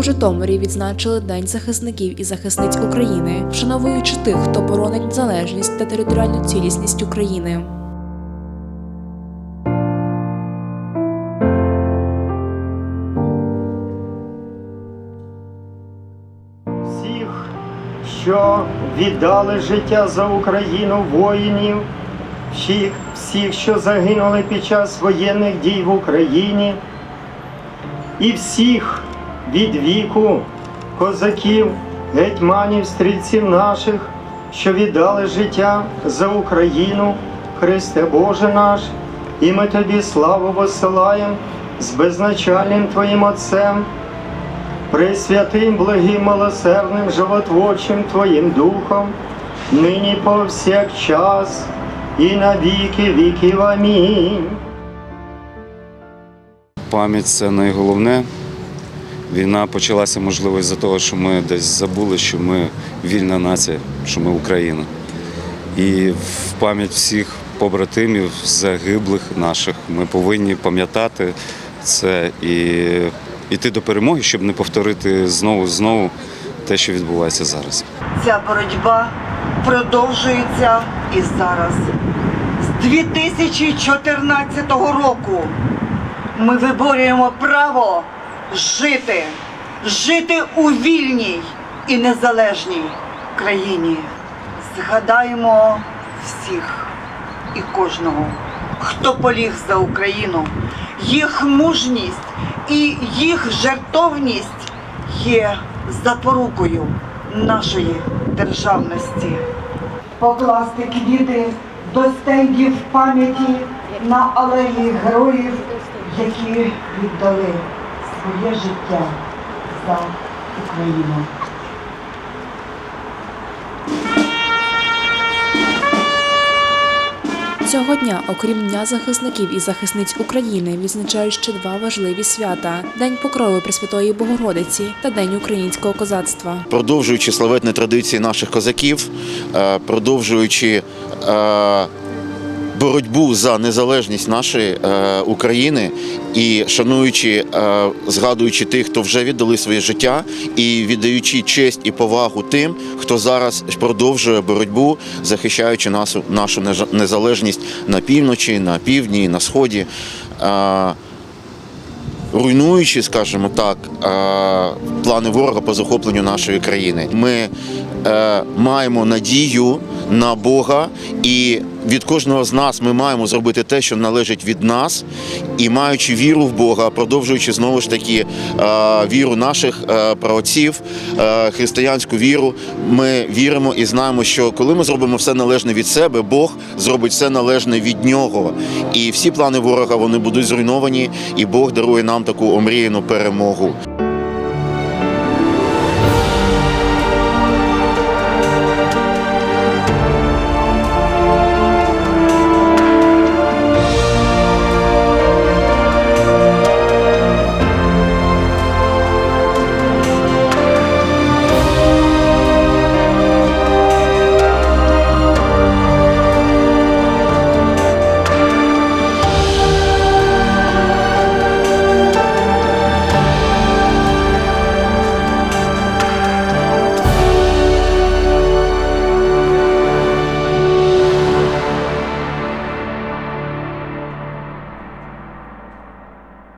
У Житомирі відзначили День захисників і захисниць України, вшановуючи тих, хто боронить незалежність та територіальну цілісність України. всіх, що віддали життя за Україну воїнів, всіх, всіх, що загинули під час воєнних дій в Україні, і всіх від віку козаків, гетьманів, стрільців наших, що віддали життя за Україну, Христе Боже наш, і ми тобі славу посилаємо з безначальним Твоїм Отцем. Пресвятим, благим, милосердним, животворчим Твоїм Духом, нині повсякчас і на віки віків. Амінь. Пам'ять це найголовне. Війна почалася, можливо, із-за того, що ми десь забули, що ми вільна нація, що ми Україна. І в пам'ять всіх побратимів, загиблих наших, ми повинні пам'ятати це і йти до перемоги, щоб не повторити знову знову те, що відбувається зараз. Ця боротьба продовжується і зараз. З 2014 року ми виборюємо право жити, жити у вільній і незалежній країні. Згадаємо всіх і кожного, хто поліг за Україну. Їх мужність і їх жертовність є запорукою нашої державності. Покласти квіти до стендів пам'яті на алеї героїв, які віддали своє життя за Україну. Цього дня, окрім Дня захисників і захисниць України, відзначають ще два важливі свята: День Покрови Пресвятої Богородиці та День українського козацтва. продовжуючи славетні традиції наших козаків, е, продовжуючи е, боротьбу за незалежність нашої е, України і шануючи, е, згадуючи тих, хто вже віддали своє життя, і віддаючи честь і повагу тим, хто зараз продовжує боротьбу, захищаючи нашу, нашу незалежність на півночі, на півдні, на сході. Е, руйнуючи, скажімо так, е, плани ворога по захопленню нашої країни. Ми е, маємо надію на Бога, і від кожного з нас ми маємо зробити те, що належить від нас, і маючи віру в Бога, продовжуючи знову ж таки е, віру наших е, праотців, е, християнську віру, ми віримо і знаємо, що коли ми зробимо все належне від себе, Бог зробить все належне від нього. І всі плани ворога вони будуть зруйновані, і Бог дарує нам таку омріяну перемогу.